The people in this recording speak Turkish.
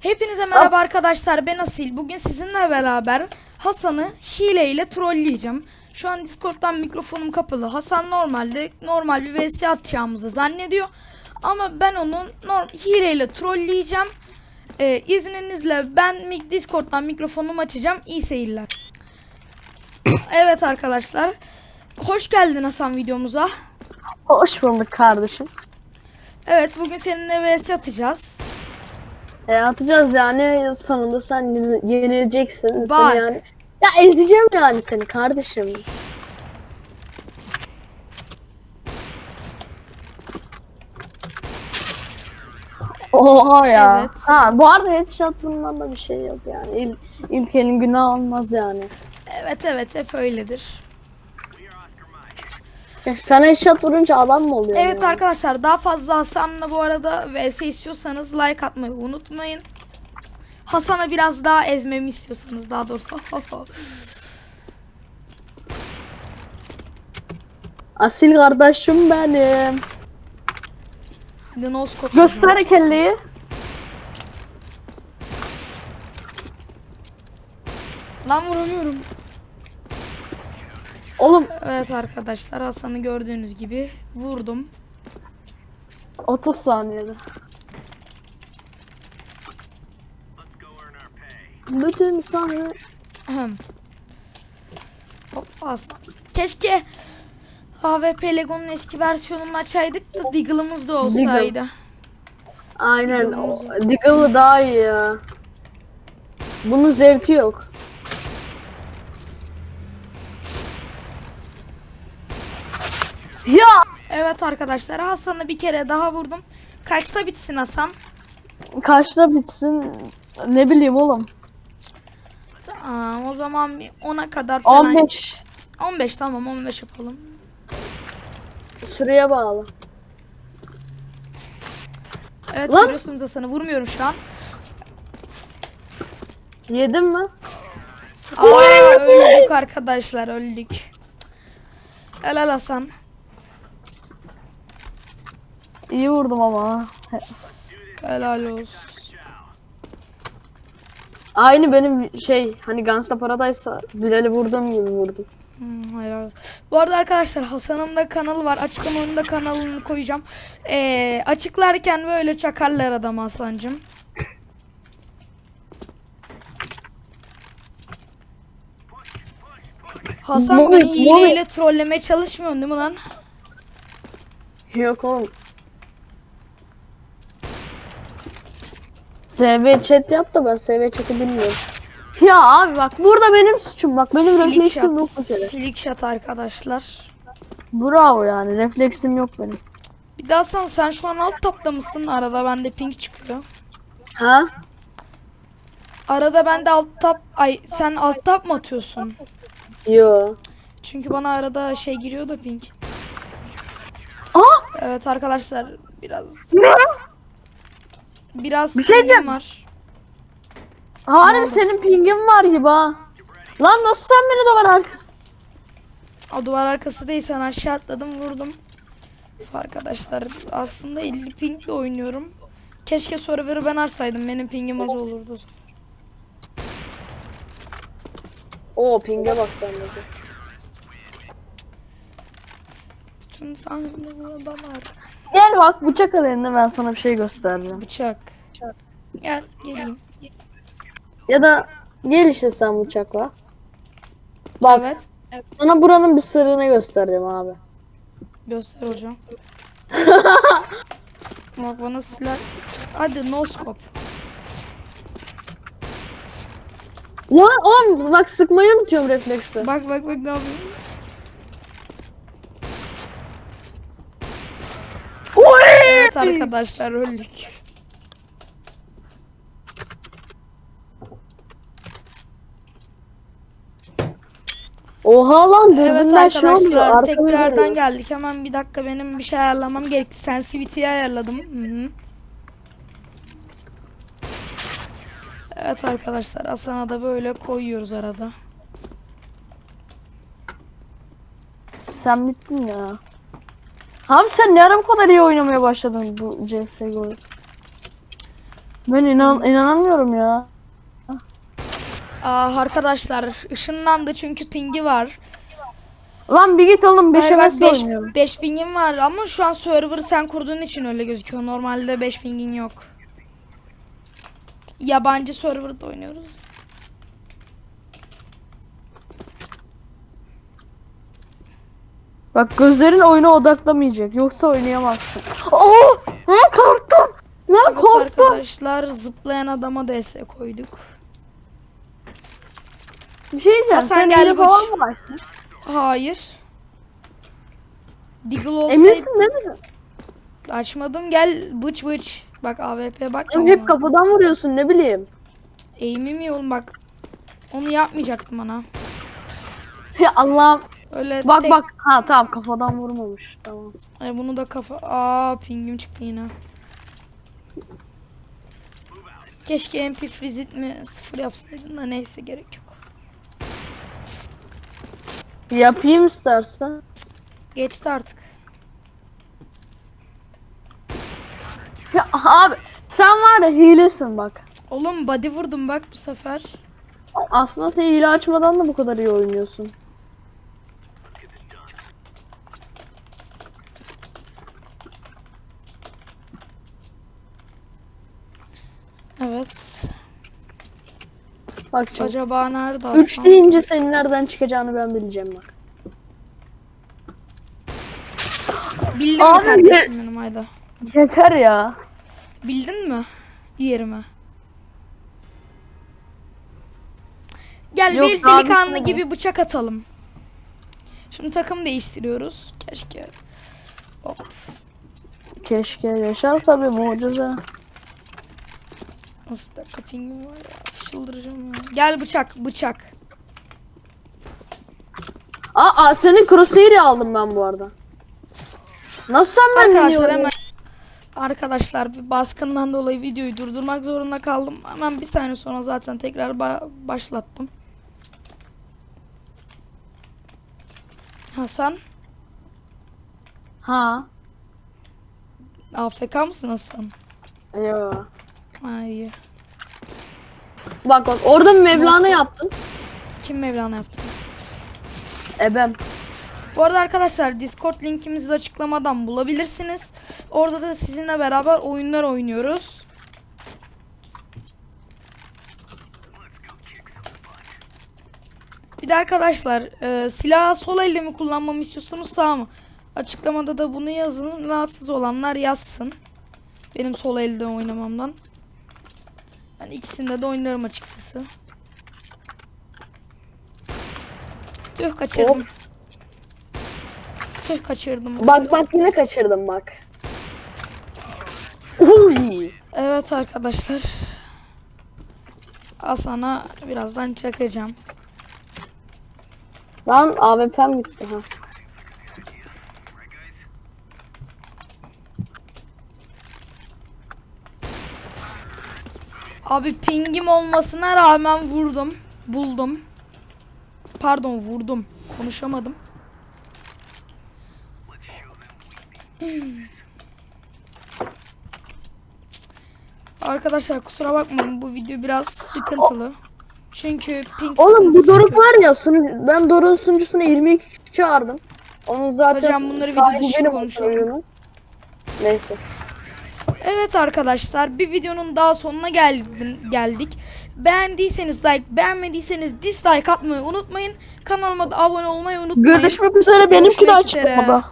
Hepinize merhaba arkadaşlar ben Asil. Bugün sizinle beraber Hasan'ı hile ile trolleyeceğim. Şu an Discord'dan mikrofonum kapalı. Hasan normalde normal bir vs atacağımızı zannediyor. Ama ben onu hile ile trolleyeceğim. Ee, izninizle ben Discord'dan mikrofonumu açacağım. İyi seyirler. evet arkadaşlar. Hoş geldin Hasan videomuza. Hoş bulduk kardeşim. Evet bugün seninle vs atacağız. E, atacağız yani sonunda sen yeni- yenileceksin. Bak. Seni yani. Ya ezeceğim yani seni kardeşim. Oha ya. Evet. Ha bu arada headshot bundan da bir şey yok yani. İl, ilkenin günah olmaz yani. Evet evet hep öyledir. Sen headshot vurunca adam mı oluyor? Evet yani? arkadaşlar daha fazla Hasan'la bu arada vs istiyorsanız like atmayı unutmayın. Hasan'a biraz daha ezmemi istiyorsanız daha doğrusu. Asil kardeşim benim. Hadi no scope. Göster kelleyi. Lan vuramıyorum. Oğlum Evet arkadaşlar Hasan'ı gördüğünüz gibi vurdum. 30 saniyede. Bütün sahne Ahem. Hop Hasan. Keşke AWP Lego'nun eski versiyonunu açaydık da Deagle'ımız da olsaydı. aynen Deagle'ımız o- Deagle'ı daha iyi ya. Bunun zevki yok. Ya Evet arkadaşlar Hasan'ı bir kere daha vurdum. Kaçta bitsin Hasan? kaçta bitsin ne bileyim oğlum. Tamam o zaman bir 10'a kadar falan. 15 15 tamam 15 yapalım. süreye bağlı. Evet Lan! görüyorsunuz Hasan'ı vurmuyorum şu an. Yedin mi? Aa, öldük arkadaşlar öldük. Helal Hasan. İyi vurdum ama. Helal olsun. Aynı benim şey hani Guns'ta Paradise'a Bilal'i vurduğum gibi vurdum. Hmm, helal olsun. Bu arada arkadaşlar Hasan'ın da kanalı var. Açıklamanın da kanalını koyacağım. Ee, açıklarken böyle çakarlar adam Hasan'cım. Hasan Mami, beni hileyle trollemeye çalışmıyorsun değil mi lan? Yok oğlum. SV chat yap da ben SV chat'i bilmiyorum. Ya abi bak burada benim suçum bak benim Flick refleksim yok bu shot. kere. Flick shot arkadaşlar. Bravo yani refleksim yok benim. Bir daha sen, sen şu an alt tapta mısın? Arada bende ping çıkıyor. Ha? Arada bende alt tap... Ay sen alt tap mı atıyorsun? Yo. Çünkü bana arada şey giriyor da ping. Aa! Evet arkadaşlar biraz... Biraz Bir şey pingim diyeceğim. var. Harbi senin pingin var gibi ha. Lan nasıl sen beni duvar arkası? O duvar arkası değil sen aşağı atladım vurdum. Arkadaşlar aslında 50 pingle oynuyorum. Keşke server'ı ben açsaydım. Benim pingim az olurdu o zaman. Oo pinge bak sen de. Bütün sahne burada var. Gel bak bıçak al eline ben sana bir şey göstereceğim. Bıçak. Gel geleyim. Ya da gel işte sen bıçakla. Bak Evet. sana buranın bir sırrını göstereceğim abi. Göster hocam. Bak bana silah. Hadi no scope. Ya oğlum bak sıkmayı unutuyorum refleksle. Bak bak bak ne yapıyor. Evet arkadaşlar öldük. Oha lan Evet dürbünden şey oluyor. arkadaşlar arkamı tekrardan görüyor. geldik. Hemen bir dakika benim bir şey ayarlamam gerekti. Sensitivity'yi ayarladım. Hı -hı. Evet arkadaşlar Hasan'a da böyle koyuyoruz arada. Sen bittin ya. Abi sen ne ara bu kadar iyi oynamaya başladın bu CSGO'yu? Ben inan inanamıyorum ya. Aa, arkadaşlar ışınlandı çünkü pingi var. Lan bir git oğlum 5 Hayır, bak, MS beş- oynuyorum. 5 pingin var ama şu an server'ı sen kurduğun için öyle gözüküyor. Normalde 5 pingin yok. Yabancı server'da oynuyoruz. Bak gözlerin oyuna odaklamayacak. Yoksa oynayamazsın. Oo! Ne korktum. Lan Evet korktum. arkadaşlar zıplayan adama DS koyduk. Bir şey diyeceğim. Hasan Sen gel falan mı var? Hayır. Deagle olsaydı Eminsin değil misin? açmadım. Gel bıç bıç. Bak AWP bak. Hem hep kafadan vuruyorsun ne bileyim. Eğimim iyi oğlum bak. Onu yapmayacaktım bana. Ya Allah'ım. Öyle Bak tek- bak. Ha tamam kafadan vurmamış. Tamam. Ay bunu da kafa... Aa pingim çıktı yine. Keşke MP Freezit mi sıfır yapsaydın da neyse gerek yok. Yapayım istersen. Geçti artık. Ya abi sen var ya hilesin bak. Oğlum body vurdum bak bu sefer. Aslında sen hile açmadan da bu kadar iyi oynuyorsun. Evet. Bak şimdi. Acaba nerede 3 Hasan? deyince senin nereden çıkacağını ben bileceğim bak. Bildin mi Abi, kardeşim benim hayda? Yeter ya. Bildin mi yerimi? Gel Yok, bir delikanlı gibi bıçak atalım. Şimdi takım değiştiriyoruz. Keşke. Hop. Keşke yaşarsa bir mucize. Bir dakika pingim var ya. Çıldıracağım ya. Gel bıçak bıçak. Aa, aa senin crosshair'i aldım ben bu arada. Nasıl sen iyi Arkadaşlar hemen? Arkadaşlar bir baskından dolayı videoyu durdurmak zorunda kaldım. Hemen bir saniye sonra zaten tekrar ba- başlattım. Hasan, Ha. AFK mısın Hasan? Yo. Ha iyi. Bak bak orada bir Mevlana yaptın. Kim Mevlana yaptı? Ebem. Bu arada arkadaşlar Discord linkimizi de açıklamadan bulabilirsiniz. Orada da sizinle beraber oyunlar oynuyoruz. Bir de arkadaşlar e, silahı sol elde mi kullanmamı istiyorsanız sağ mı? Açıklamada da bunu yazın. Rahatsız olanlar yazsın. Benim sol elde oynamamdan. Ben ikisinde de oynarım açıkçası. Tüh kaçırdım. Hop. Tüh kaçırdım. Bak bak yine kaçırdım bak. Uy. Evet arkadaşlar. Hasan'a birazdan çakacağım. Lan AWP'm gitti ha. Abi pingim olmasına rağmen vurdum. Buldum. Pardon vurdum. Konuşamadım. Arkadaşlar kusura bakmayın bu video biraz sıkıntılı. Çünkü ping Oğlum bu Doruk var ya sunu- ben Doruk'un sunucusuna 22 kişi çağırdım. Onun zaten Hocam bunları video dışı konuşalım. Neyse. Evet arkadaşlar bir videonun daha sonuna geldin, geldik. Beğendiyseniz like, beğenmediyseniz dislike atmayı unutmayın. Kanalıma da abone olmayı unutmayın. Görüşmek üzere benimki de açıklamada.